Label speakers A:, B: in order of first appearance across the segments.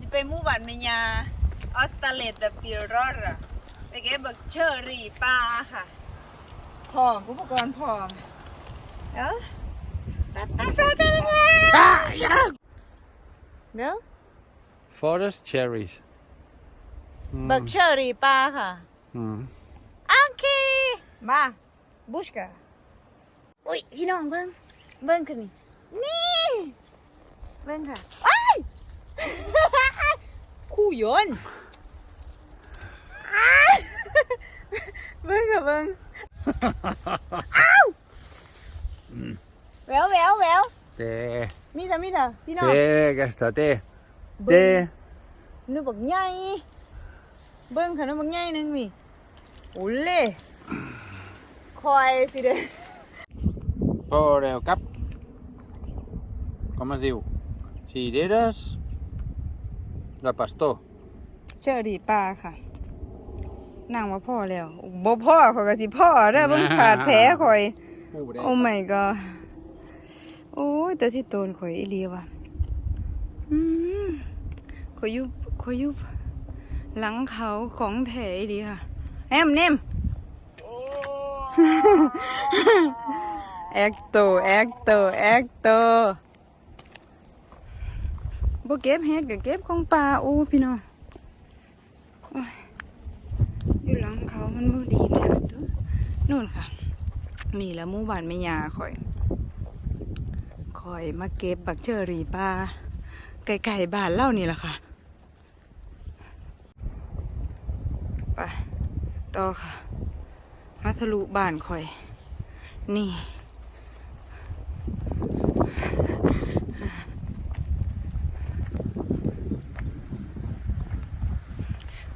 A: สิไปหมู่บ้านแม่ยาออสเตรเลียแต่ปีรอดอะไปเก็บบักเชอรี่ปลาค่ะพร้อมอุปกรณ์พร้อมเอ้าตัดตัดตัดตัดตัดเดี๋ยว
B: Forest cherries.
A: บักเชอรี่ปลาค่ะ
B: Mm.
A: โอเคมาบุชกะอุ้ยพี่น้องเบิ้งเบิ้งขึ้นนี่นี่เบิ้งค่ะ ไอ้ายคู่ยนต์อ้าวเบิ้งค่ะเบิ้งอ้าวแหววแหววแหวว
B: Te.
A: มีแต่มีแต่
B: cap. Com es diu? Cireres de pastor.
A: เชอรี่ปลาค่ะนั่งว่าพ่อแล้วบ่พ่อขอยก็สิพ่อเด้อเบิ่งขาดแผลข่อย โอ้ my god โอ้ยแต่สิโตนข่อยอีหลีว่ะอืมข่อยอยู่ข่อยอยู่หลังเขาของแท้อีหลีค่ะแอมเนมแอคโตแอคโตแอคโต บ่เก็บเฮ็ดก็เก็บของปลาโอ้พี่น้องอยู่หลังเขามันบ่ดีแล้วตัวนู่นค่ะ นี่และหมู่บ้านแม่ยาข่อยข่อยมาเก็บบักเชอรี่ปลาไก่ๆบ้านเล่านี่แหละค่ะไปต่อค่ะมาทะลุบ้านข่อย นี่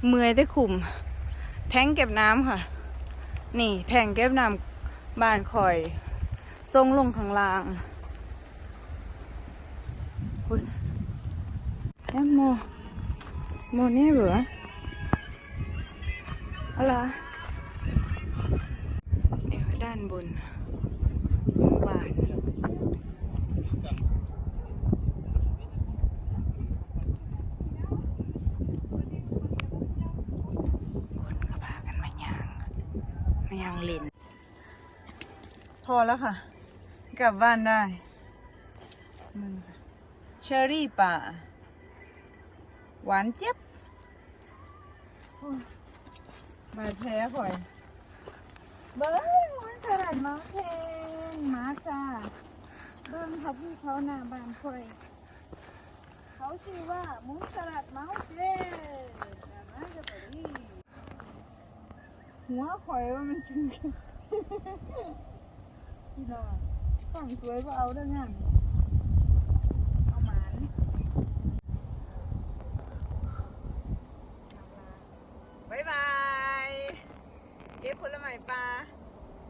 A: เมื่อยได้ขุม แทงเก็บน้ำค่ะ นี่แทงเก็บน้ำบ้านข่อย ทรงลงข้างล่างคุณแอมโม โมนี่เหรออะไรนี่ด้านบนหมู่บ้านก็พากันมาย่าง มา ย่างเล่น พอแล้วค่ะ กลับบ้านได้เชอรี่ป่า หวานเจี๊ยบโอ้ยบาดแผลข่อยเบิ้งมันสลัดเมาเพลงมาจ้าเบิ้งเขาพี่เขาหน้าบ้านข่อย เขาชื่อว่ามุนสลัดเมาส์เพลงแต่มาจะไปนี่ หัวข่อยว่ามันจริงพี่น้องฝั่งสวยก็เอาได้งานเอาหมานบายบาย เก็บผลไม้ปลา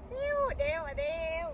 A: เดวเดวอะเดว